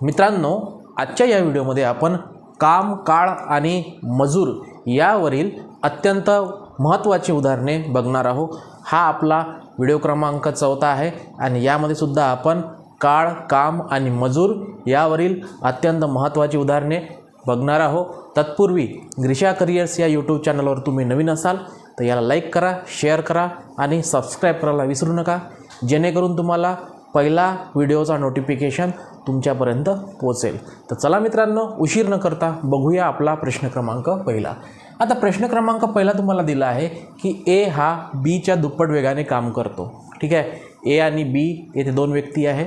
मित्रांनो आजच्या या व्हिडिओमध्ये आपण काम काळ आणि मजूर यावरील अत्यंत महत्त्वाची उदाहरणे बघणार आहोत. हा आपला व्हिडिओ क्रमांक चौथा आहे आणि यामध्ये सुद्धा आपण काळ काम आणि मजूर यावरील अत्यंत महत्त्वाची उदाहरणे बघणार आहोत. तत्पूर्वी ग्रिशा करिअर्स या यूट्यूब चॅनलवर तुम्ही नवीन असाल तर याला लाईक करा शेअर करा आणि सबस्क्राईब करायला विसरू नका. जेणेकरून तुम्हाला पहिला व्हिडिओचा नोटिफिकेशन तुमच्यापर्यंत पोचेल तर चला मित्रांनो उशीर न करता बघूया आपला प्रश्न क्रमांक पहिला. आता प्रश्न क्रमांक पहिला तुम्हाला दिला आहे की ए हा बीच्या दुप्पट वेगाने काम करतो. ठीक आहे? ए आणि बी येथे दोन व्यक्ती आहे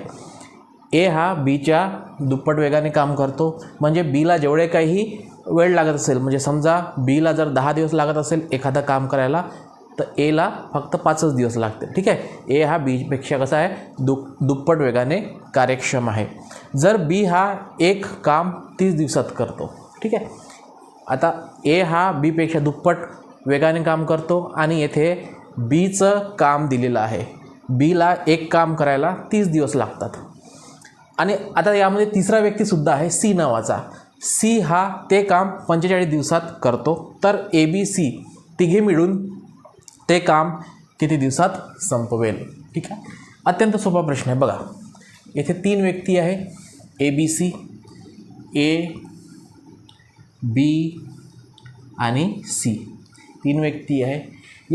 ए हा बीच्या दुप्पट वेगाने काम करतो. म्हणजे बीला जेवढे काही वेळ लागत असेल म्हणजे समजा बीला जर दहा दिवस लागत असेल एखादं काम करायला तर एला फक्त पाचच दिवस लागते ठीक आहे? ए हा बीपेक्षा कसा आहे? दु दुप्पट वेगाने कार्यक्षम आहे. जर बी हा एक काम तीस दिवसात करतो ठीक आहे? आता ए हा बीपेक्षा दुप्पट वेगाने काम करतो आणि येथे बीचं काम दिलेलं आहे. बीला एक काम करायला तीस दिवस लागतात. आणि आता यामध्ये तिसरा व्यक्तीसुद्धा आहे सी नावाचा. सी हा ते काम पंचेचाळीस दिवसात करतो तर ए बी सी तिघे मिळून ते काम किती दिवसात संपवेल ठीक आहे? अत्यंत सोपा प्रश्न आहे. बघा येथे तीन व्यक्ती आहे. A B C A B आणि सी तीन व्यक्ती आहे.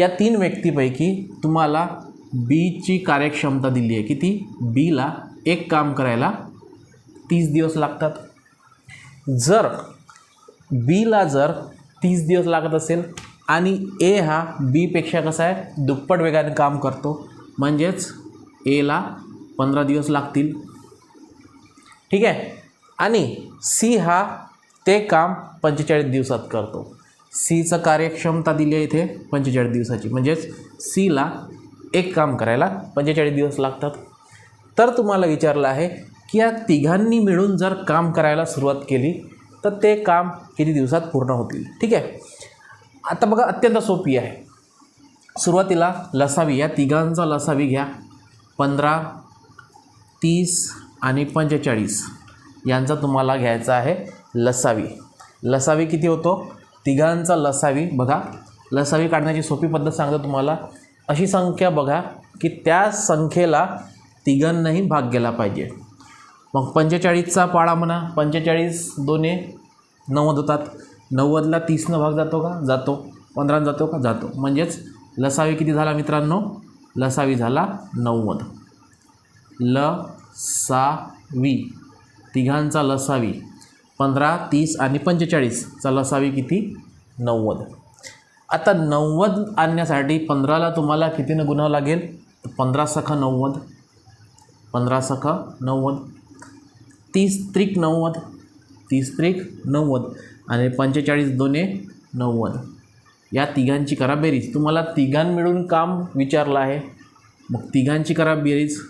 या तीन व्यक्तीपैकी तुम्हाला बीची कार्यक्षमता दिली आहे. किती? बीला एक काम करायला तीस दिवस लागतात. जर बीला जर तीस दिवस लागत असेल आणि ए हा बीपेक्षा कसा आहे? दुप्पट वेगाने काम करतो. म्हणजेच एला पंधरा दिवस लागतील. ठीक आहे? आणि सी हा ते काम पंचेचाळीस दिवसात करतो. सीचं कार्यक्षमता दिली आहे इथे पंचेचाळीस दिवसाची. म्हणजेच सीला एक काम करायला पंचेचाळीस दिवस लागतात. तर तुम्हाला विचारलं आहे की या तिघांनी मिळून जर काम करायला सुरुवात केली तर ते काम किती दिवसात पूर्ण होतील? ठीक आहे? आता बघा अत्यंत सोपी आहे. सुरुवातीला लसावी या तिघांचा लसावी घ्या. पंधरा तीस आणि पंचेचाळीस. यांचा तुम्हाला घ्यायचा आहे लसावी. लसावी किती होतो? तिघांचा लसावी बघा. लसावी काढण्याची सोपी पद्धत सांगतो तुम्हाला. अशी संख्या बघा की त्या संख्येला तिघांनाही भाग गेला पाहिजे. मग पंचेचाळीसचा पाळा म्हणा. पंचेचाळीस दोन्ही नव्वद होतात. नव्वदला तीसनं भाग जातो का? जातो. पंधरानं जातो का? जातो. म्हणजेच लसावी किती झाला मित्रांनो? लसावी झाला नव्वद. ल सा वी तिघांचा लसावी. पंधरा तीस आणि पंचेचाळीसचा लसावी किती? नव्वद. आता नव्वद आणण्यासाठी पंधराला तुम्हाला कितीनं गुणावं लागेल? पंधरा सखा नव्वद. पंधरा सखा नव्वद. तीस त्रिक नव्वद. तीस त्रिक नव्वद. आणि पंचेचाळीस दोने नव्वद. या तिघांची करा बेरीज तुम्हाला तिघां मिळून काम विचारलं आहे. मग तिघांची करा बेरीज.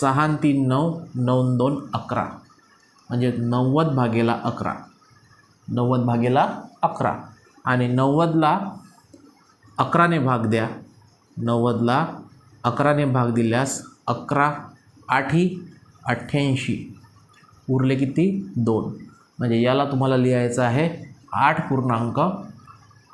सहा तीन नऊ. नऊ दोन अकरा. म्हणजे नव्वद भागेला अकरा. नव्वद भागेला अकरा. आणि नव्वदला अकराने भाग द्या. नव्वदला अकराने भाग दिल्यास अकरा आठी अठ्ठ्याऐंशी. उरले किती? दोन. म्हणजे याला तुम्हाला लिहायचं आहे आठ पूर्णांक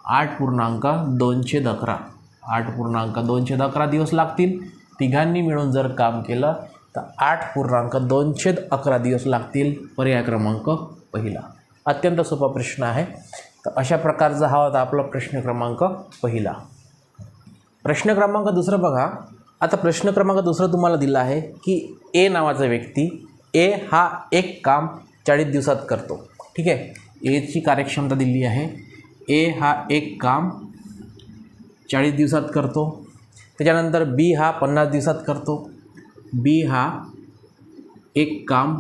आठ पूर्णांक दोनशे अकरा. आठ पूर्णांक दोनशे अकरा दिवस लागतील. तिघांनी मिळून जर काम केलं तर आठ पूर्णांक दोनशे अकरा दिवस लागतील पर्याय क्रमांक पहिला. अत्यंत सोपा प्रश्न आहे. तर अशा प्रकारचा हा होता आपला प्रश्न क्रमांक पहिला. प्रश्न क्रमांक दुसरं बघा. आता प्रश्न क्रमांक दुसरं तुम्हाला दिला आहे की ए नावाचा व्यक्ती ए हा एक काम चाळीस दिवसात करतो. ठीक आहे? एची कार्यक्षमता दिली आहे. ए हा एक काम चाळीस दिवसात करतो. त्याच्यानंतर बी हा पन्नास दिवसात करतो. बी हा एक काम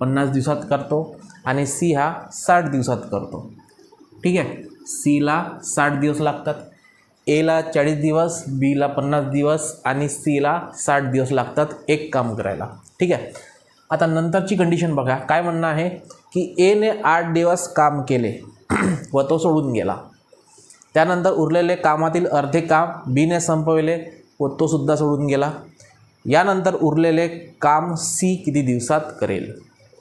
पन्नास दिवसात करतो आणि सी हा साठ दिवसात करतो. ठीक आहे? सीला साठ दिवस लागतात एला चाळीस दिवस बीला पन्नास दिवस आणि सीला साठ दिवस लागतात एक काम करायला. ठीक आहे? आता नंतरची कंडिशन बघा. काय म्हणणं आहे? की एने आठ दिवस काम केले व तो सोडून गेला. त्यानंतर उरलेले कामातील अर्धे काम बीने संपविले. व तोसुद्धा सोडून गेला. यानंतर उरलेले काम सी किती दिवसात करेल?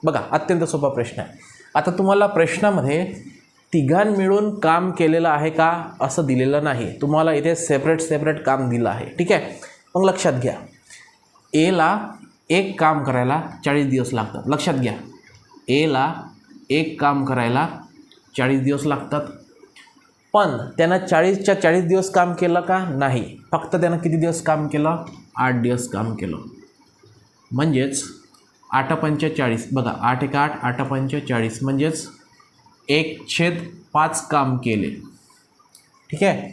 बघा अत्यंत सोपा प्रश्न आहे. आता तुम्हाला प्रश्नामध्ये तिघां मिळून काम केलेलं आहे का असं दिलेलं नाही? तुम्हाला इथे सेपरेट सेपरेट काम दिलं आहे. ठीक आहे? मग लक्षात घ्या. एला एक काम करायला चाळीस दिवस लागतात. लक्षात घ्या. एला एक काम करायला चाळीस दिवस लागतात. पण त्यानं चाळीसच्या चाळीस दिवस काम केलं का? नाही. फक्त त्यानं किती दिवस काम केलं? आठ दिवस काम केलं. म्हणजेच आठ पंचेचाळीस बघा आठ एक आठ आठ पंचेचाळीस म्हणजेच एक छेद पाच काम केले. ठीक आहे?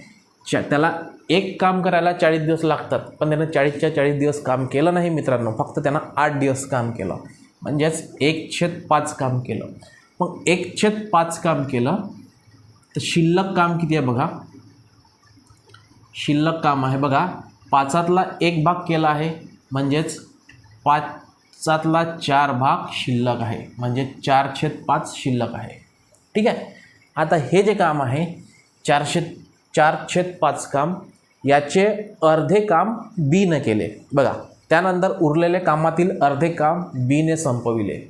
चा त्याला एक काम करायला चाळीस दिवस लागतात पण त्यानं चाळीसच्या चाळीस दिवस काम केलं नाही मित्रांनो. फक्त त्यानं आठ दिवस काम केलं. म्हणजेच एक छेद पाच काम केलं. मग एक छेद पाच काम केलं तर शिल्लक काम किती आहे बघा. शिल्लक काम आहे बघा. पाचातला एक भाग केला आहे. म्हणजेच पाचातला चार भाग शिल्लक आहे. म्हणजे चार छेद पाच शिल्लक आहे. ठीक आहे? आता हे जे काम आहे चारशे चार छेद पाच काम याचे अर्धे काम बीनं केले. बघा त्यानंतर उरलेले कामातील अर्धे काम बीने संपविले.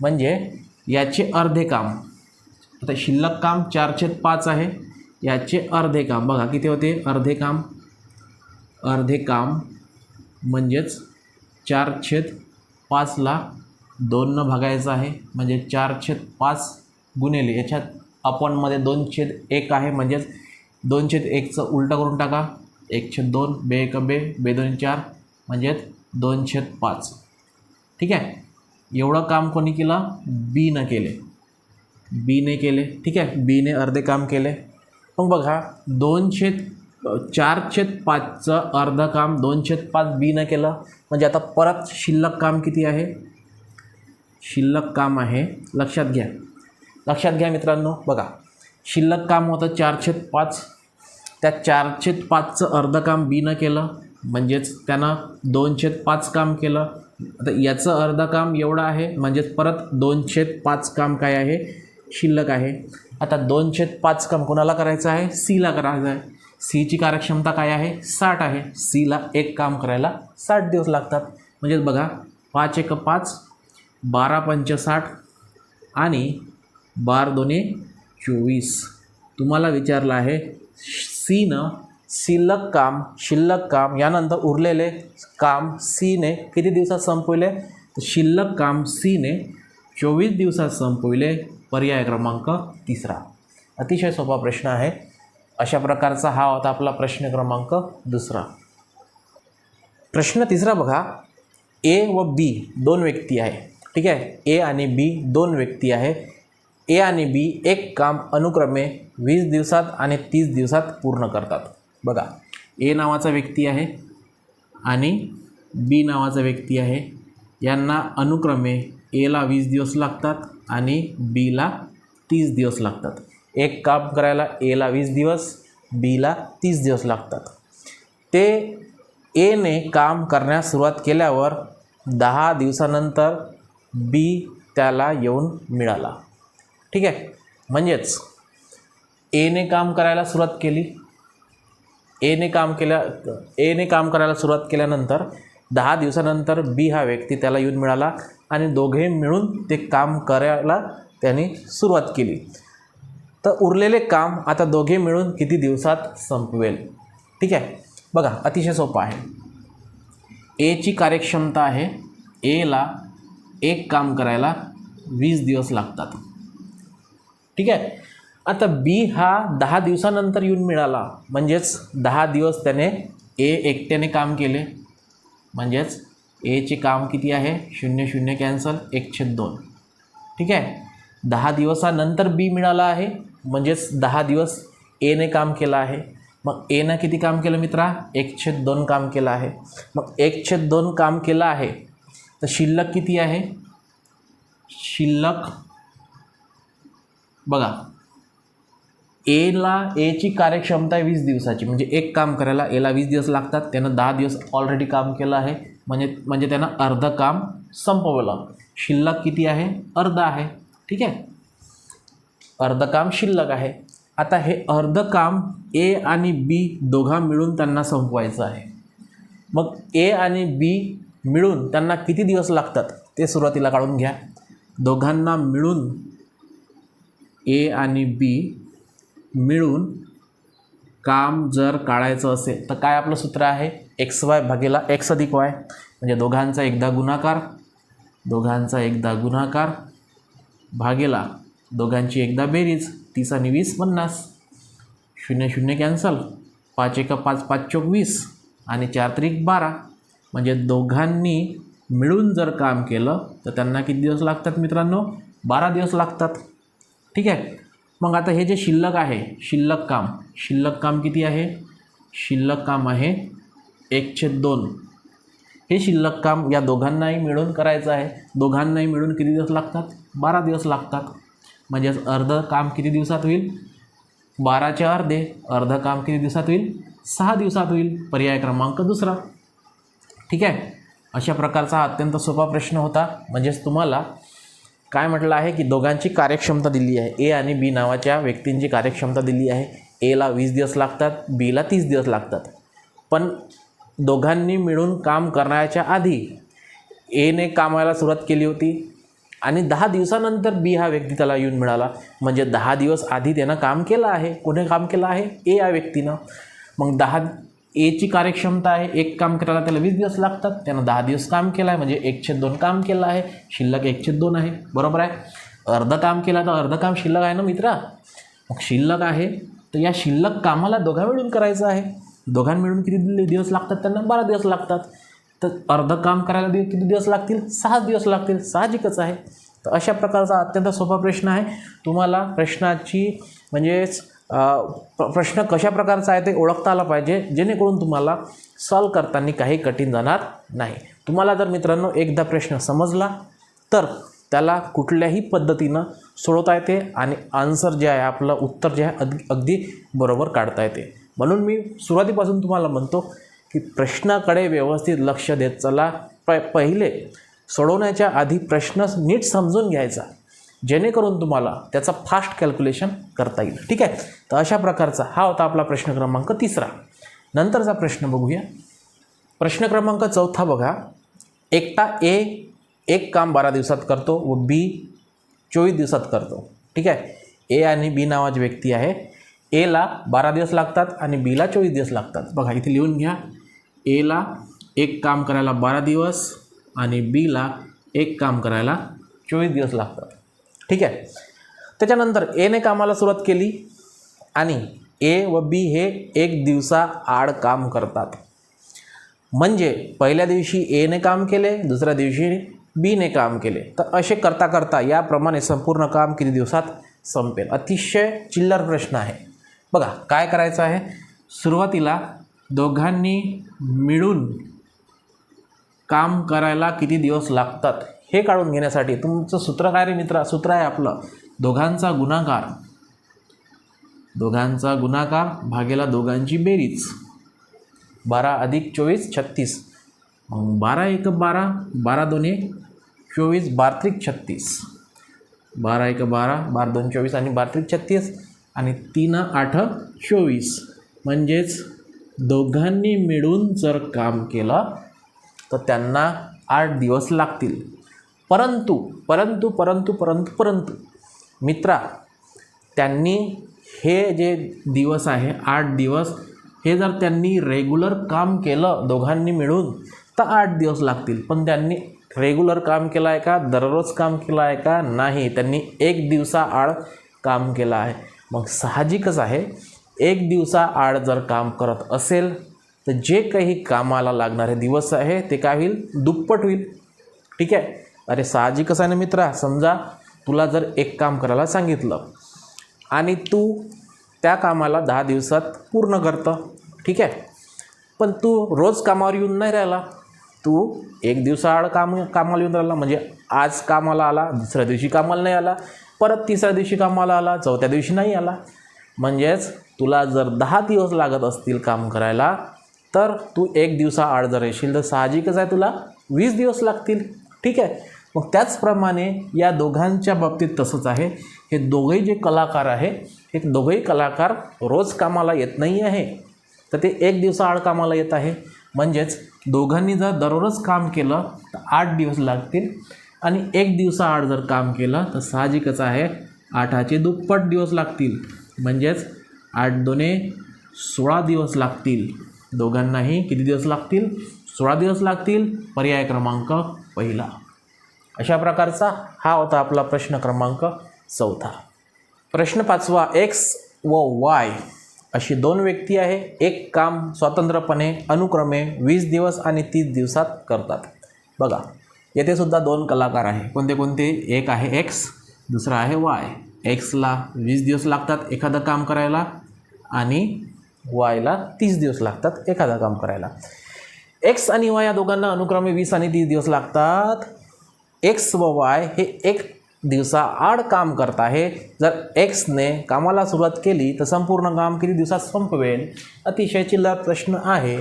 म्हणजे याचे अर्धे काम आता शिल्लक काम चार छेद पाच आहे. याचे अर्धे काम. बघा किती होते? अर्धे काम. अर्धे काम म्हणजेच चार छेद पाचला दोननं भागायचं आहे. म्हणजे चार छेद पाच गुणेले याच्यात अपॉनमध्ये दोन छेद एक आहे. म्हणजेच दोन छेद एकचं उलटं करून टाका. एक छेद दोन बे एक बे बे दोन चार म्हणजेच दोन छेद पाच. ठीक आहे? एवढं काम कोणी केलं? बीनं केले. बीने केले ठीक आहे? बीने अर्धे काम केले. मग बघा दोनशे चार छेद पाचचं अर्धं काम दोनशे पाच बीनं केलं. म्हणजे आता परत शिल्लक काम किती आहे? शिल्लक काम आहे लक्षात घ्या. लक्षात घ्या मित्रांनो बघा. शिल्लक काम होतं चार छेद पाच. त्या चार छेद पाचचं अर्धं काम बीनं केलं. म्हणजेच त्यानं दोनशेत पाच काम केलं. आता याचं अर्धं काम एवढं आहे म्हणजेच परत दोनशेत पाच काम काय आहे? शिल्लक आहे. आता दोनशे पाच काम कोणाला करायचं आहे? सीला करायचं आहे. सीची कार्यक्षमता काय आहे? साठ आहे. सीला एक काम करायला साठ दिवस लागतात. म्हणजेच बघा पाच एक पाच बारा पंच साठ आणि बार दोन्ही चोवीस. तुम्हाला विचारलं आहे सीनं शिल्लक काम शिल्लक काम यानंतर उरलेले काम सीने किती दिवसात संपविले? तर शिल्लक काम सीने चोवीस दिवसात संपविले. पर्याय क्रमांक तिसरा. अतिशय सोपा प्रश्न आहे. अशा प्रकारचा हा होता आपला प्रश्न क्रमांक दुसरा. प्रश्न तिसरा बघा. ए व बी दोन व्यक्ती आहे. ठीक आहे? ए आणि बी दोन व्यक्ती आहे. ए आणि बी एक काम अनुक्रमे वीस दिवसात आणि तीस दिवसात पूर्ण करतात. बघा. ए नावाचा व्यक्ती आहे आणि बी नावाचा व्यक्ती आहे. यांना अनुक्रमे एला वीस दिवस लागतात. आणि बीला तीस दिवस लागतात. एक काम करायला एला वीस दिवस बीला तीस दिवस लागतात. ते एने काम करण्यास सुरुवात केल्यावर दहा दिवसानंतर बी त्याला येऊन मिळाला. ठीक आहे? म्हणजेच एने काम करायला सुरुवात केली. एने काम केल्या एने काम करायला सुरुवात केल्यानंतर दहा दिवसानंतर बी हा व्यक्ती त्याला येऊन मिळाला. आणि दोघे मिळून ते काम करायला त्यांनी सुरुवात केली. तर उरलेले काम आता दोघे मिळून किती दिवसात संपवेल? ठीक आहे. बघा अतिशय सोपं आहे. एची कार्यक्षमता आहे. एला एक काम करायला वीस दिवस लागतात. ठीक आहे? आता बी हा दहा दिवसानंतर येऊन मिळाला. म्हणजेच दहा दिवस त्याने ए एकट्याने काम केले. म्हणजेच एचे काम किती आहे? शून्य शून्य कॅन्सल एकशे दोन. ठीक आहे? दहा दिवसानंतर बी मिळाला आहे. म्हणजेच दहा दिवस एने काम केलं आहे. मग एनं किती काम केलं मित्रा? एकशे दोन काम केलं आहे. मग एकशे दोन काम केलं आहे. तर शिल्लक किती आहे? शिल्लक बघा. एला एची कार्यक्षमता आहे वीस दिवसाची. म्हणजे एक काम करायला एला वीस दिवस लागतात. त्यानं दहा दिवस ऑलरेडी काम केलं आहे. म्हणजे म्हणजे त्यानं अर्धं काम संपवलं. शिल्लक किती आहे? अर्ध आहे. ठीक आहे? अर्धं काम शिल्लक आहे. आता हे अर्ध काम ए आणि बी दोघा मिळून त्यांना संपवायचं आहे. मग ए आणि बी मिळून त्यांना किती दिवस लागतात? ते सुरुवातीला काढून घ्या. दोघांना मिळून ए आणि बी मिळून काम जर काढायचं असेल तर काय आपलं सूत्र आहे? एक्स वाय भागेला एक्स अधिक वाय. म्हणजे दोघांचा एकदा गुणाकार दोघांचा एकदा गुणाकार भागेला दोघांची एकदा बेरीज तीस आणि वीस पन्नास. शून्य शून्य कॅन्सल. पाच एका पाच पाच चोक वीस आणि चार त्रिक बारा. म्हणजे दोघांनी मिळून जर काम केलं तर त्यांना किती दिवस लागतात मित्रांनो? बारा दिवस लागतात. ठीक आहे? मग आता हे जे शिल्लक आहे शिल्लक काम शिल्लक काम किती आहे? शिल्लक काम आहे एकशे दोन. हे शिल्लक काम या दोघांनाही मिळून करायचं आहे. दोघांनाही मिळून किती दिवस लागतात? बारा दिवस लागतात. म्हणजेच अर्ध काम किती दिवसात होईल? बाराचे अर्धे अर्ध काम किती दिवसात होईल? सहा दिवसात होईल. पर्याय क्रमांक दुसरा. ठीक आहे? अशा प्रकारचा अत्यंत सोपा प्रश्न होता. म्हणजेच तुम्हाला काय म्हटलं आहे की दोघांची कार्यक्षमता दिली आहे. ए आणि बी नावाच्या व्यक्तींची कार्यक्षमता दिली आहे. एला वीस दिवस लागतात बीला तीस दिवस लागतात. पण दोघांनी मिळून काम करण्याच्या आधी एने कामाला सुरुवात केली होती आणि दहा दिवसानंतर बी हा व्यक्ती त्याला येऊन मिळाला. म्हणजे दहा दिवस आधी त्यानं काम केलं आहे. कुठे काम केलं आहे? ए या व्यक्तीनं. मग दहा एची कार्यक्षमता आहे. एक काम करायला त्याला वीस दिवस लागतात. त्यानं दहा दिवस काम केलं आहे. म्हणजे एकशे दोन काम केलं आहे. शिल्लक एकशे दोन आहे. बरोबर आहे? अर्धं काम केलं तर अर्धं काम शिल्लक आहे ना मित्रा? मग शिल्लक आहे. तर या शिल्लक कामाला दोघा मिळून करायचं आहे. दोघां मिळून किती दिवस लागतात त्यांना? बारा दिवस लागतात. तर अर्धं काम करायला दिव किती दिवस लागतील? सहा दिवस लागतील. साहजिकच आहे. तर अशा प्रकारचा अत्यंत सोपा प्रश्न आहे. तुम्हाला प्रश्नाची म्हणजेच प्र- प्रश्न कशा प्रकारचा आहे ते ओळखता आला पाहिजे. जेणेकरून तुम्हाला सॉल्व करताना काही कठीण जाणार नाही. तुम्हाला जर मित्रांनो एकदा प्रश्न समजला तर त्याला कुठल्याही पद्धतीनं सोडवता येते आणि आन्सर जे आहे आपलं उत्तर जे आहे अग अगदी बरोबर काढता येते. म्हणून मी सुरुवातीपासून तुम्हाला म्हणतो की प्रश्नाकडे व्यवस्थित लक्ष देत चला. प पहिले सोडवण्याच्या आधी प्रश्न नीट समजून घ्यायचा. जेणेकरून तुम्हाला त्याचा फास्ट कॅल्क्युलेशन करता येईल. ठीक आहे? तर अशा प्रकारचा हा होता आपला प्रश्न क्रमांक तिसरा. नंतरचा प्रश्न बघूया. प्रश्न क्रमांक चौथा बघा. एकटा ए एक काम बारा दिवसात करतो व बी चोवीस दिवसात करतो. ठीक आहे? ए आणि बी नावाची व्यक्ती आहे. एला बारा दिवस लागतात आणि बीला चोवीस दिवस लागतात. बघा इथे लिहून घ्या. एला एक काम करायला बारा दिवस आणि बीला एक काम करायला चोवीस दिवस लागतात. ठीक आहे? त्याच्यानंतर एने कामाला सुरुवात केली आणि ए व बी हे एक दिवसा आड काम करतात. म्हणजे पहिल्या दिवशी एने काम केले दुसऱ्या दिवशी बीने काम केले. तर असे करता करता याप्रमाणे संपूर्ण काम किती दिवसात संपेल? अतिशय चिल्लर प्रश्न आहे. बघा काय करायचं आहे? सुरुवातीला दोघांनी मिळून काम करायला किती दिवस लागतात हे काढून घेण्यासाठी. तुमचं सूत्र काय रे सूत्र आहे आपलं. दोघांचा गुणाकार. दोघांचा गुणाकार भागेला दोघांची बेरीज. बारा अधिक चोवीस छत्तीस. मग बारा एक बारा बारा दोन एक चोवीस बारत्रिक छत्तीस. बारा एक बारा बारा दोन चोवीस आणि बारत्रिक छत्तीस. आणि तीन आठ चोवीस. म्हणजेच दोघांनी मिळून जर काम केलं तर त्यांना आठ दिवस लागतील. परंतु परंतु परंतु परंतु परंतु मित्रा त्यांनी हे जे दिवस आहे आठ दिवस हे जर त्यांनी रेग्युलर काम केलं दोघांनी मिळून तर आठ दिवस लागतील. पण त्यांनी रेग्युलर काम केलं आहे का? दररोज काम केलं आहे का? नाही. त्यांनी एक दिवसाआड काम केलं आहे. मग साहजिकच आहे. एक दिवसाआड जर काम करत असेल तर जे काही कामाला लागणारे दिवस आहे ते काय होईल? दुप्पट होईल. ठीक आहे? अरे साहजिकच आहे ना मित्रा समजा तुला जर एक काम करायला सांगितलं आणि तू त्या कामाला दहा दिवसात पूर्ण करतं. ठीक आहे? पण तू रोज कामावर येऊन नाही राहिला. तू एक दिवसाआड काम कामाला येऊन राहिला. म्हणजे आज कामाला आला दुसऱ्या दिवशी कामाला नाही आला. परत तिसऱ्या दिवशी कामाला आला चौथ्या दिवशी नाही आला. म्हणजेच तुला जर दहा दिवस लागत असतील काम करायला तर तू एक दिवसाआड जर येशील. तर साहजिकच आहे तुला वीस दिवस लागतील. ठीक आहे? मग त्याचप्रमाणे या दोघांच्या बाबतीत तसंच आहे. हे दोघंही जे कलाकार आहे हे दोघंही कलाकार रोज कामाला येत नाही आहे. तर ते एक दिवसाआड कामाला येत आहे. म्हणजेच दोघांनी जर दररोज काम केलं तर आठ दिवस लागतील. आणि एक दिवसाआड जर काम केलं तर साहजिकच आहे आठाचे दुप्पट दिवस लागतील. म्हणजेच आठ दोने सोळा दिवस लागतील. दोघांनाही किती दिवस लागतील? सोळा दिवस लागतील. पर्याय क्रमांक पहिला. अशा प्रकारचा हा होता आपला प्रश्न क्रमांक चौथा. प्रश्न पाचवा एक्स व वाय अशी दोन व्यक्ती आहे. एक काम स्वतंत्रपणे अनुक्रमे वीस दिवस आणि तीस दिवसात करतात. बघा येथे सुद्धा दोन कलाकार आहे. कोणते कोणते? एक आहे एक्स दुसरा आहे वाय एक्सला वीस दिवस लागतात एखादं काम करायला आणि वायला तीस दिवस लागतात एखादं काम करायला. एक्स आणि वाय या दोघांना अनुक्रमे वीस आणि तीस दिवस लागतात. एक्स व वाय हे एक दिवसाआड काम करत आहे. जर एक्सने कामाला सुरुवात केली तर संपूर्ण काम किती दिवसात संपवेल? अतिशय चिल्लर प्रश्न आहे.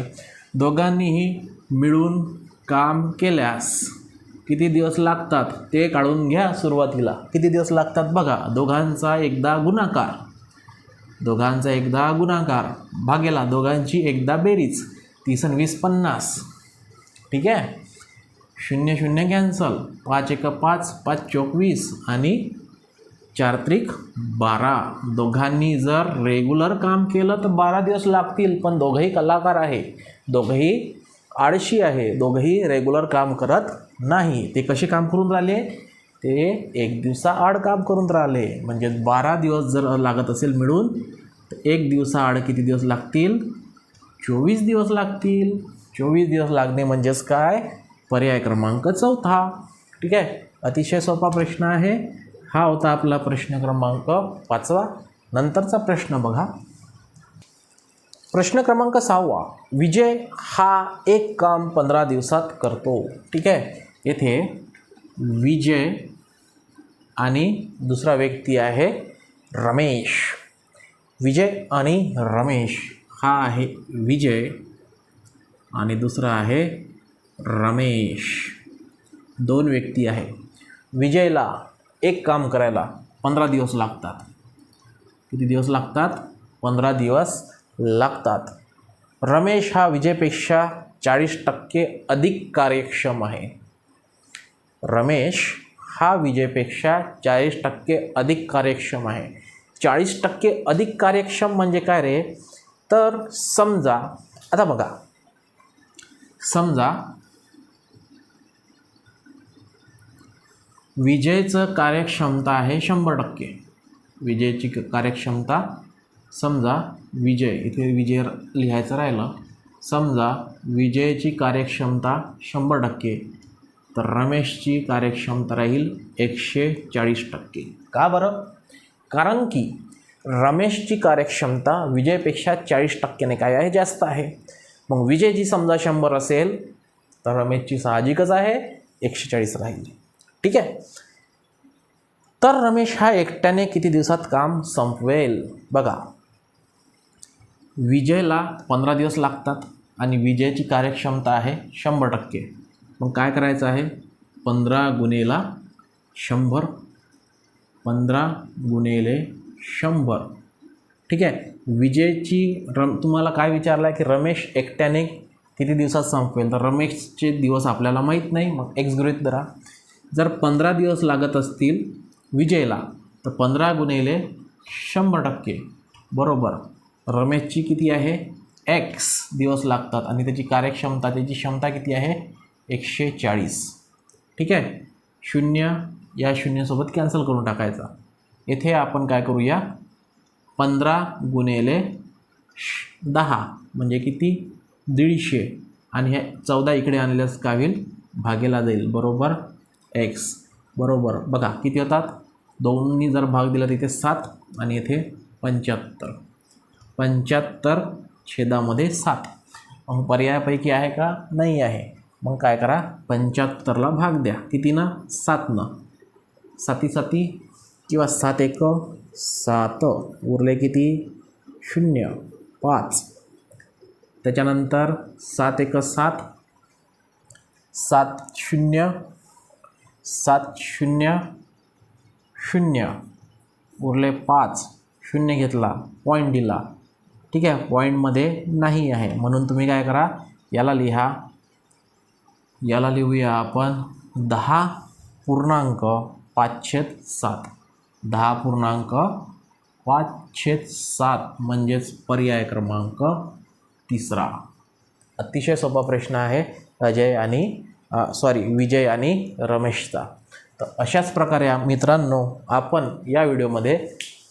दोघांनीही मिळून काम केल्यास किती दिवस लागतात ते काढून घ्या सुरुवातीला. किती दिवस लागतात बघा दोघांचा एकदा गुणाकार. दोघांचा एकदा गुणाकार. भागेला दोघांची एकदा बेरीज. तीस आणि वीस पन्नास. ठीक आहे? शून्य शून्य कॅन्सल पाच एक पाच पाच चोवीस आणि चार त्रिक बारा. दोघांनी जर रेग्युलर काम केलं तर बारा दिवस लागतील पण दोघंही कलाकार आहे. दोघंही आळशी आहे. दोघंही रेग्युलर काम करत नाही ते कसे काम करून राहिले? ते एक दिवसाआड काम करून राहिले. म्हणजे बारा दिवस जर लागत असेल मिळून तर एक दिवसाआड किती दिवस लागतील? चोवीस दिवस लागतील. चोवीस दिवस लागणे म्हणजेच काय? पर्याय क्रमांक चौथा. ठीक आहे? अतिशय सोपा प्रश्न आहे. हा होता आपला प्रश्न क्रमांक पाचवा. नंतरचा प्रश्न बघा. प्रश्न क्रमांक सहावा. विजय हा एक काम पंधरा दिवसात करतो. ठीक आहे? येथे विजय आणि दुसरा व्यक्ती आहे रमेश. विजय आणि रमेश. हा आहे विजय आणि दुसरा आहे रमेश. दोन व्यक्ती आहे. विजयला एक काम करायला पंधरा दिवस लागतात. किती दिवस लागतात? पंधरा दिवस लागतात. रमेश हा विजयपेक्षा चाळीस टक्के अधिक कार्यक्षम आहे. रमेश हा विजयपेक्षा चाळीस टक्के अधिक कार्यक्षम आहे. चाळीस टक्के अधिक कार्यक्षम म्हणजे काय रे? तर समजा आता बघा. समजा विजयचं कार्यक्षमता आहे शंभर टक्के. विजयची क- कार्यक्षमता समजा विजय इथे विजय लिहायचं राहिलं. समजा विजयची कार्यक्षमता शंभर टक्के. तर रमेशची कार्यक्षमता राहील एकशे चाळीस टक्के. का बरं? कारण की रमेशची कार्यक्षमता विजयपेक्षा चाळीस टक्क्याने काय आहे? जास्त आहे. मग विजयची समजा शंभर असेल तर रमेशची साहजिकच आहे एकशे चाळीस राहील. ठीक आहे? तर रमेश हा एकट्याने किती दिवसात काम संपवेल? बघा. विजयला पंधरा दिवस लागतात आणि विजयची कार्यक्षमता आहे शंभर टक्के. मग काय करायचं आहे? पंधरा गुणेला शंभर. पंधरा गुणेले शंभर. ठीक आहे? विजयची रम तुम्हाला काय विचारलं आहे की रमेश एकट्याने किती दिवसात संपवेल तर रमेशचे दिवस आपल्याला माहीत नाही. मग एक्स गृहित धरा. जर पंधरा दिवस लागत असतील विजयला तर पंधरा गुणेले शंभर टक्के. बरोबर. रमेशची किती आहे? एक्स दिवस लागतात आणि त्याची कार्यक्षमता त्याची क्षमता किती आहे? एकशे चाळीस. ठीक आहे? शून्य या शून्यसोबत कॅन्सल करून टाकायचा. येथे आपण काय करूया? पंधरा गुणेले श- दहा म्हणजे किती? दीडशे. आणि हे चौदा इकडे आणल्यास काय होईल? भागेला जाईल. बरोबर? एक्स बरोबर. बघा किती होतात? दोन्ही जर भाग दिला तिथे सात आणि येथे पंच्याहत्तर. पंच्याहत्तर छेदामध्ये सात. मग पर्यायापैकी आहे का? नाही आहे. मग काय करा पंच्याहत्तरला भाग द्या. कितीनं? सातनं. साती साती किंवा सात एक सात. उरले किती? शून्य. पाच. त्याच्यानंतर सात एक सात. सात शून्य. सात शून्य. शून्य. उरले पाच. शून्य घेतला. पॉईंट दिला. ठीक आहे? पॉईंटमध्ये नाही आहे. म्हणून तुम्ही काय करा याला लिहा. याला लिहूया आपण दहा पूर्णांक पाचशेत सात दहा पूर्णांक पाचशेत सात म्हणजेच पर्याय क्रमांक तिसरा. अतिशय सोपा प्रश्न आहे अजय आणि सॉरी विजय आणि रमेशचा. तर अशाच प्रकारे मित्रांनो आपण या व्हिडिओमध्ये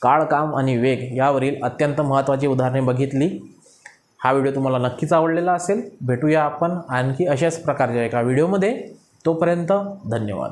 काळ काम आणि वेग यावरील अत्यंत महत्त्वाची उदाहरणे बघितली. हा व्हिडिओ तुम्हाला नक्कीच आवडलेला असेल भेटूया आपण आणखी अशाच प्रकारच्या एका व्हिडिओमध्ये. तोपर्यंत धन्यवाद.